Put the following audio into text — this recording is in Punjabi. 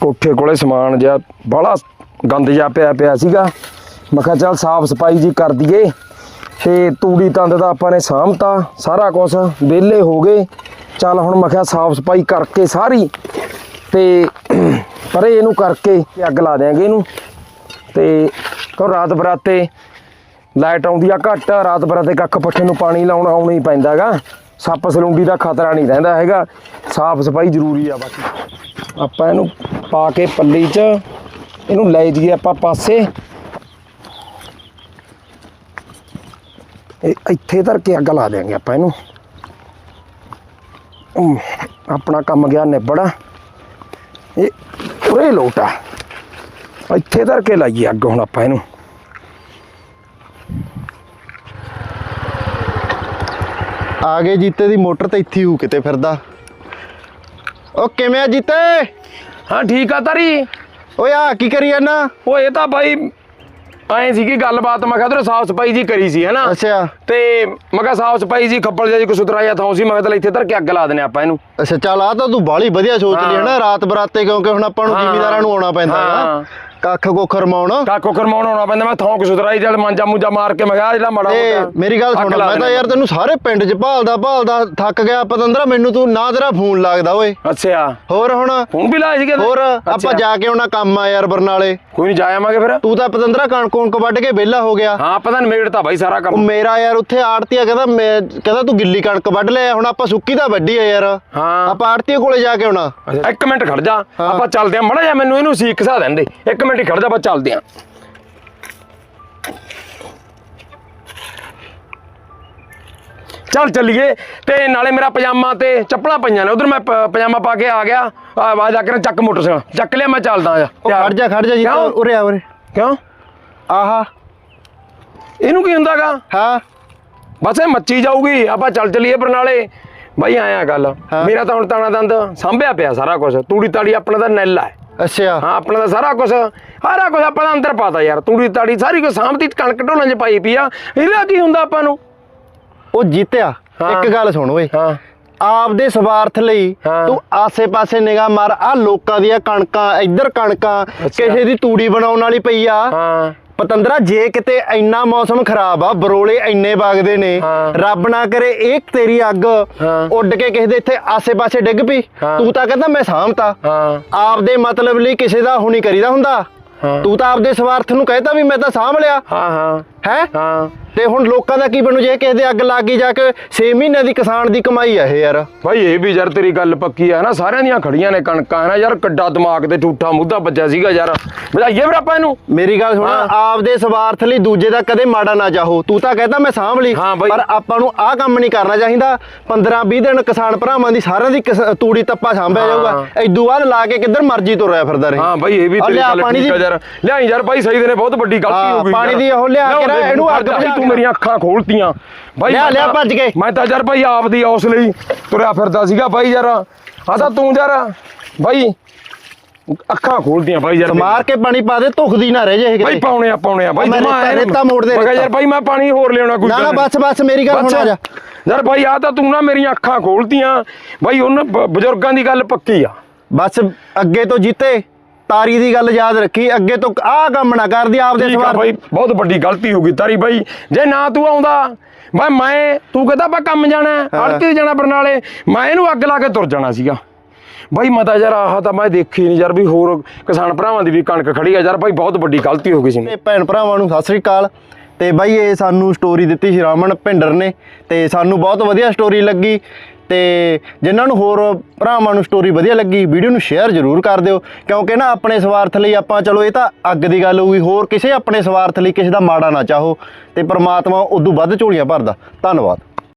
ਕੋਠੇ ਕੋਲੇ ਸਮਾਨ ਜਿਹਾ ਬੜਾ ਗੰਦ ਜਿਹਾ ਪਿਆ ਪਿਆ ਸੀਗਾ। ਮੈਂ ਕਿਹਾ ਚੱਲ ਸਾਫ਼ ਸਫ਼ਾਈ ਜੀ ਕਰ ਦਈਏ। ਤੇ ਤੂੜੀ ਤੰਦ ਦਾ ਆਪਾਂ ਨੇ ਸਾਂਭਤਾ, ਸਾਰਾ ਕੁਝ ਵਿਹਲੇ ਹੋ ਗਏ। ਚੱਲ ਹੁਣ ਮੈਂ ਕਿਹਾ ਸਾਫ਼ ਸਫ਼ਾਈ ਕਰਕੇ ਸਾਰੀ ਤੇ ਪਰੇ ਇਹਨੂੰ ਕਰਕੇ ਅੱਗ ਲਾ ਦਿਆਂਗੇ ਇਹਨੂੰ। ਤੇ ਕੋ ਰਾਤ ਬਰਾਤੇ ਲਾਈਟ ਆਉਂਦੀ ਆ ਘੱਟ, ਰਾਤ ਬਰਾਤੇ ਕੱਖ ਪੱਠੇ ਨੂੰ ਪਾਣੀ ਲਾਉਣ ਆਉਣਾ ਹੀ ਪੈਂਦਾਗਾ। ਸੱਪ ਸਲੂੰਡੀ ਦਾ ਖਤਰਾ ਨਹੀਂ ਰਹਿੰਦਾ ਹੈਗਾ। ਸਾਫ਼ ਸਫ਼ਾਈ ਜ਼ਰੂਰੀ ਆ ਬਾਕੀ। ਆਪਾਂ ਇਹਨੂੰ ਪਾ ਕੇ ਪੱਲੀ 'ਚ। ਇਹਨੂੰ ਲੈ ਜਾਈਏ ਆਪਾਂ ਪਾਸੇ। ਇਹ ਇੱਥੇ ਧਰ ਕੇ ਅੱਗ ਲਾ ਦਿਆਂਗੇ ਆਪਾਂ ਇਹਨੂੰ। ਆਪਣਾ ਕੰਮ ਗਿਆ ਨਿਬੜ। ਇਹ ਉਰੇ ਲੋਟਾ ਇੱਥੇ ਧਰ ਕੇ ਲਾਈਏ ਅੱਗ ਹੁਣ ਆਪਾਂ ਇਹਨੂੰ। ਆ ਗਏ ਜੀਤੇ ਦੀ ਮੋਟਰ ਤੇ ਇੱਥੇ ਹੂ ਕਿਤੇ ਫਿਰਦਾ। ਓ ਕਿਵੇਂ ਆ ਜੀਤੇ? ਹਾਂ ਠੀਕ ਆ ਤਰੀ। ਓਏ ਆ ਕੀ ਕਰੀ ਜਾਂਦਾ ਉਹ ਇਹ ਤਾਂ ਬਾਈ ਐਂ ਸੀਗੀ ਗੱਲਬਾਤ ਮੈਂ ਕਿਹਾ ਤੇਰੇ ਸਾਫ਼ ਸਫ਼ਾਈ ਜੀ ਕਰੀ ਸੀ ਹੈਨਾ? ਅੱਛਾ। ਤੇ ਮੈਂ ਕਿਹਾ ਸਾਫ਼ ਸਫ਼ਾਈ ਜੀ ਜਿਹਾ ਜੀ ਕੋਈ ਸੁਥਰਾ ਜਿਹਾ ਥਾਂ ਸੀ ਮੈਂ ਕਿਹਾ ਇੱਥੇ ਧਰ ਕੇ ਅੱਗ ਲਾ ਦਿੰਨੇ ਆਪਾਂ ਇਹਨੂੰ। ਅੱਛਾ ਚੱਲ ਆ ਤਾਂ ਤੂੰ ਬਾਲੀ ਵਧੀਆ ਸੋਚ ਲਈ ਹੈ। ਨਾ ਰਾਤ ਬਰਾਤੇ ਕਿਉਂਕਿ ਹੁਣ ਆਪਾਂ ਨੂੰ। ਜ਼ਿਮੀਦਾਰਾਂ ਨੂੰ ਆਉਣਾ ਪੈਂਦਾ ਹਾਂ। ਕੱਖ ਕੋਖ ਰਮਾਉਣ ਕਾਕੋ ਕਰਮਾਉਣ ਆਉਣਾ ਪੈਂਦਾ ਮੈਂ ਥਾਂ ਕੋ ਸੁਥਰਾ ਹੀ ਚੱਲ ਮਾਂਜਾ ਮੂਜਾ ਮਾਰ ਕੇ ਮੈਂ ਕਿਹਾ ਜਿਹੜਾ ਮਾੜਾ ਤੇ ਮੋਟਾ ਮੇਰੀ ਗੱਲ ਅੱਗ ਸੁਣ ਲਾ ਮੈਂ ਤਾਂ। ਯਾਰ ਤੈਨੂੰ ਸਾਰੇ ਪਿੰਡ 'ਚ ਭਾਲਦਾ ਭਾਲਦਾ ਥੱਕ ਗਿਆ ਪਤੰਦਰਾ ਮੈਨੂੰ ਤੂੰ ਨਾ ਤੇਰਾ ਫੋਨ ਲੱਗਦਾ ਓਏ। ਅੱਛਾ। ਹੋਰ ਹੁਣ? ਹੁਣ ਵੀ ਲਾਏ ਸੀਗੇ ਹੋਰ ਆਪਾਂ ਜਾ ਕੇ ਆਉਣਾ ਕੰਮ ਆ ਯਾਰ ਬਰਨਾਲੇ। ਕੋਈ ਨਹੀਂ ਜਾ ਆਵਾਂਗੇ ਫਿਰ। ਤੂੰ ਤਾਂ ਪਤੰਦਰਾ ਕਣਕ ਕੁਣਕ ਵੱਢ ਕੇ ਵਿਹਲਾ ਹੋ ਗਿਆ। ਹਾਂ ਪਤਾ ਨਹੀਂ ਮੇੜਤਾ ਬਾਈ ਸਾਰਾ ਉਹ ਕੰਮ ਮੇਰਾ ਯਾਰ ਉੱਥੇ ਆੜਤੀਆ ਕਹਿੰਦਾ ਮੈਂ ਕਹਿੰਦਾ ਤੂੰ ਗਿੱਲੀ ਕਣਕ ਵੱਢ ਲਿਆ ਹੁਣ ਆਪਾਂ ਸੁੱਕੀ ਤਾਂ ਵੱਢੀ ਆ ਯਾਰ। ਹਾਂ। ਆਪਾਂ ਆੜਤੀਏ ਕੋਲੇ ਜਾ ਕੇ ਆਉਣਾ। ਇੱਕ ਮਿੰਟ ਖੜ ਜਾ। ਆਪਾਂ ਚੱਲਦੇ ਆਂ ਮੜਾ ਜਾ ਮੈਨੂੰ ਇਹਨੂੰ ਸੀਖ ਸਾ ਦੇਣ ਦੇ। ਇੱਕ ਮਿੰਟ ਹੀ ਖੜ ਜਾ ਚੱਲਦੇ ਆਂ ਚੱਲ ਚੱਲੀਏ ਤੇ ਨਾਲੇ ਮੇਰਾ ਪਜਾਮਾ ਤੇ ਚੱਪਲਾਂ ਪਈਆਂ ਨੇ ਉਧਰ ਮੈਂ ਪਜਾਮਾ ਪਾ ਕੇ ਆ ਗਿਆ। ਆਵਾਜ਼ ਆ ਕੇ ਚੱਕ ਮੋਟਰਸਾਈਕਲ ਚੱਕ ਲਿਆ ਮੈਂ ਚੱਲਦਾ ਆ ਖੜ ਜਾ ਖੜ ਜਾ ਜੀ? ਉਰੇ ਆ ਉਰੇ। ਕਿਉਂ? ਆਹਾ। ਇਹਨੂੰ ਕੀ ਹੁੰਦਾਗਾ? ਹਾਂ। ਬਸ ਇਹ ਮੱਚੀ ਜਾਊਗੀ ਆਪਾਂ ਚੱਲ ਚੱਲੀਏ ਬਰਨਾਲੇ। ਬਾਈ ਆਇਆ ਗੱਲ। ਮੇਰਾ ਤਾਂ ਹੁਣ ਤਾਣਾ ਦੰਦ ਸਾਂਭਿਆ ਪਿਆ ਸਾਰਾ ਕੁਝ ਤੂੜੀ ਤਾੜੀ ਆਪਣਾ ਤਾਂ ਨੈਲ ਹੈ। ਅੱਛਾ। ਹਾਂ ਆਪਣਾ ਤਾਂ ਸਾਰਾ ਕੁਝ ਸਾਰਾ ਕੁਝ ਆਪਾਂ ਦਾ ਅੰਦਰ ਪਾਤਾ ਯਾਰ। ਤੂੜੀ ਤਾੜੀ ਸਾਰੀ ਕੁਝ ਸਾਂਭਦੀ ਕਣਕ ਢੋਲਾਂ 'ਚ ਪਾਈ ਪਈ ਆ। ਇਹਦਾ ਕੀ ਹੁੰਦਾ ਆਪਾਂ ਨੂੰ? ਉਹ ਜੀਤਿਆ ਹਾਂ। ਇੱਕ ਗੱਲ ਸੁਣ ਓਏ। ਹਾਂ। ਆਪਦੇ ਸਵਾਰਥ ਲਈ ਹਾਂ। ਤੂੰ ਆਸੇ-ਪਾਸੇ ਨਿਗਾਹ ਮਾਰ ਆ ਲੋਕਾਂ ਦੀਆਂ ਕਣਕਾਂ ਇੱਧਰ ਕਣਕਾਂ ਕਿਸੇ ਦੀ ਤੂੜੀ ਬਣਾਉਣ ਵਾਲੀ ਪਈ ਆ। ਹਾਂ। ਪਤੰਦਰਾ ਜੇ ਕਿਤੇ ਇੰਨਾ ਮੌਸਮ ਖਰਾਬ ਆ ਬਰੋਲੇ ਇੰਨੇ ਵਗਦੇ ਨੇ। ਰੱਬ ਨਾ ਕਰੇ ਇਹ ਤੇਰੀ ਅੱਗ। ਉੱਡ ਕੇ ਕਿਸੇ ਦੇ ਇੱਥੇ ਆਸੇ-ਪਾਸੇ ਡਿੱਗ ਪਈ। ਤੂੰ ਤਾਂ ਕਹਿੰਦਾ ਮੈਂ ਸਾਂਭਤਾ ਹਾਂ ਆਪਦੇ ਮਤਲਬ ਲਈ ਕਿਸੇ ਦਾ ਹੁਣੀ ਕਰੀਦਾ ਹੁੰਦਾ। ਤੂੰ ਤਾਂ ਆਪਦੇ ਸਵਾਰਥ ਨੂੰ ਕਹਿਤਾ ਵੀ ਮੈਂ ਤਾਂ ਸਾਂਭ ਲਿਆ ਹਾਂ ਹਾਂ ਹੈ? ਹਾਂ। ਤੇ ਹੁਣ ਲੋਕਾਂ ਦਾ ਕੀ ਬਣੂ? ਜੇ ਕਿਸੇ ਦੇ ਅੱਗ ਲੱਗ ਗਈ ਜਾ ਕੇ 6 ਮਹੀਨਿਆਂ ਦੀ ਕਿਸਾਨ ਦੀ ਕਮਾਈ ਆ ਇਹ ਯਾਰ। ਭਾਈ ਇਹ ਵੀ ਯਾਰ ਤੇਰੀ ਗੱਲ ਪੱਕੀ ਆ ਨਾ। ਸਾਰਿਆਂ ਦੀਆਂ ਖੜੀਆਂ ਨੇ ਕਣਕਾਂ ਨਾ ਯਾਰ। ਕੱਡਾ ਦਿਮਾਗ ਤੇ ਠੂਠਾ ਮੁੱਦਾ ਵੱਜਿਆ ਸੀਗਾ ਯਾਰ। ਵਧਾਈਏ ਫਿਰ ਆਪਾਂ ਇਹਨੂੰ। ਮੇਰੀ ਗੱਲ ਸੁਣ। ਆਪਦੇ ਸਵਾਰਥ ਲਈ ਦੂਜੇ ਦਾ ਕਦੇ ਮਾੜਾ ਨਾ ਚਾਹੋ। ਤੂੰ ਤਾਂ ਕਹਿੰਦਾ ਮੈਂ ਸਾਂਭ ਲਈ। ਪਰ ਆਪਾਂ ਨੂੰ ਆਹ ਕੰਮ ਨਹੀਂ ਕਰਨਾ ਚਾਹੀਦਾ। 15 20 ਦਿਨ ਕਿਸਾਨ ਭਰਾਵਾਂ ਦੀ ਸਾਰਿਆਂ ਦੀ ਤੂੜੀ ਤੱਪਾ ਸਾਂਭਿਆ। ਜਾਊਗਾ। ਐਦੂ ਬਾਅਦ ਲਾ ਕੇ ਕਿੱਧਰ ਮਰਜ਼ੀ ਤੁਰਿਆ ਫਿਰਦਾ ਰਹੇ। ਹਾਂ ਭਾਈ ਇਹ ਵੀ ਤੇਰੀ ਗੱਲ ਪਾਣੀ ਠੀਕ ਆ ਦੀ- ਯਾਰ। ਲਿਆਈ ਯਾਰ ਭਾਈ ਸਹੀ ਨੇ ਬਹੁਤ ਵੱਡੀ ਗਲਤੀ ਹਾਂ, ਗਈ ਪਾਣੀ। ਦੀ ਉਹ ਲਿਆ ਕੇ ਲਿਆਓ ਇਹਨੂੰ ਅੱਗ ਭਾਈ ਤੂੰ ਮੇਰੀਆਂ ਅੱਖਾਂ ਖੋਲਤੀਆਂ। ਭਾਈ ਲਿਆ, ਲਿਆ ਭੱਜ ਕੇ। ਮੈਂ ਤਾਂ ਯਾਰ ਭਾਈ ਆਪਦੀ ਔਸ ਲਈ ਤੁਰਿਆ ਫਿਰਦਾ ਸੀਗਾ ਭਾਈ ਯਾਰ। ਆ ਤਾਂ ਤੂੰ ਯਾਰ। ਭਾਈ ਅੱਖਾਂ ਖੋਲਤੀਆਂ ਭਾਈ ਯਾਰ ਮਾਰ ਕੇ ਪਾਣੀ ਪਾ ਦੇ ਧੁਖਦੀ ਨਾ ਰਹਿ ਜੇ ਭਾਈ ਕਿਤੇ। ਪਾਉਣੇ ਆ ਪਾਉਣੇ ਆ। ਭਾਈ ਮੈਂ ਰੇਤਾ- ਐਨ- ਰੇਤਾ ਮੋੜ ਦੇ ਮੈਂ। ਯਾਰ ਭਾਈ ਮੈਂ ਪਾਣੀ ਹੋਰ ਲਿਆਉਣਾ ਕੋਈ ਨਾ ਬਸ ਬਸ ਮੇਰੀ ਗੱਲ ਸੁਣ ਆ ਜਾ। ਯਾਰ ਭਾਈ ਆ ਤਾਂ ਤੂੰ ਨਾ ਮੇਰੀਆਂ ਅੱਖਾਂ ਖੋਲਤੀਆਂ। ਭਾਈ ਉਹਨਾਂ ਬਜ਼ੁਰਗਾਂ ਦੀ ਗੱਲ ਪੱਕੀ ਆ। ਬਸ ਅੱਗੇ ਤੋਂ ਜੀਤੇ। ਤਾਰੀ ਦੀ ਗੱਲ ਯਾਦ ਰੱਖੀ ਅੱਗੇ ਤੋਂ ਆਹ ਕੰਮ ਨਾ ਕਰਦੀ ਆਪਦੇ ਠੀਕ ਆ ਭਾਈ ਬਹੁਤ ਵੱਡੀ ਗਲਤੀ ਹੋ ਗਈ ਤਾਰੀ ਭਾਈ ਜੇ ਨਾ ਤੂੰ ਆਉਂਦਾ ਮੈਂ ਮੈਂ ਤੂੰ ਕਹਿੰਦਾ ਆਪਾਂ ਕੰਮ ਜਾਣਾ। ਅੜਕੇ ਜਾਣਾ ਬਰਨਾਲੇ ਮੈਂ ਇਹਨੂੰ ਅੱਗ ਲਾ ਕੇ ਤੁਰ ਜਾਣਾ ਸੀਗਾ। ਭਾਈ ਮਤਾ ਯਾਰ ਆਹ ਤਾਂ ਮੈਂ ਦੇਖੀ ਨਹੀਂ ਯਾਰ ਵੀ ਹੋਰ ਕਿਸਾਨ ਭਰਾਵਾਂ ਦੀ ਵੀ ਕਣਕ ਖੜੀ ਆ। ਯਾਰ ਭਾਈ ਬਹੁਤ ਵੱਡੀ ਗਲਤੀ ਹੋ ਗਈ ਸੀ। ਤੇ ਭੈਣ ਭਰਾਵਾਂ ਨੂੰ ਸਤਿ ਸ੍ਰੀ ਅਕਾਲ। ਤੇ ਬਾਈ ਇਹ ਸਾਨੂੰ ਸਟੋਰੀ ਦਿੱਤੀ ਸੀ ਰਾਮਨ ਭਿੰਡਰ ਨੇ ਤੇ ਸਾਨੂੰ ਬਹੁਤ ਵਧੀਆ ਸਟੋਰੀ ਲੱਗੀ ਤੇ ਜਿਨ੍ਹਾਂ ਨੂੰ ਹੋਰ ਭਰਾਵਾਂ ਨੂੰ ਸਟੋਰੀ ਵਧੀਆ ਲੱਗੀ, ਵੀਡੀਓ ਨੂੰ ਸ਼ੇਅਰ ਜ਼ਰੂਰ ਕਰ ਦਿਓ, ਕਿਉਂਕਿ ਨਾ ਆਪਣੇ ਸਵਾਰਥ ਲਈ ਆਪਾਂ ਚਲੋ ਇਹ ਤਾਂ ਅੱਗ ਦੀ ਗੱਲ ਹੋਈ ਹੋਰ ਕਿਸੇ ਆਪਣੇ ਸਵਾਰਥ ਲਈ ਕਿਸੇ ਦਾ ਮਾੜਾ ਨਾ ਚਾਹੋ ਤੇ ਪ੍ਰਮਾਤਮਾ ਉਦੋਂ ਵੱਧ ਝੋਲੀਆਂ ਭਰਦਾ, ਧੰਨਵਾਦ।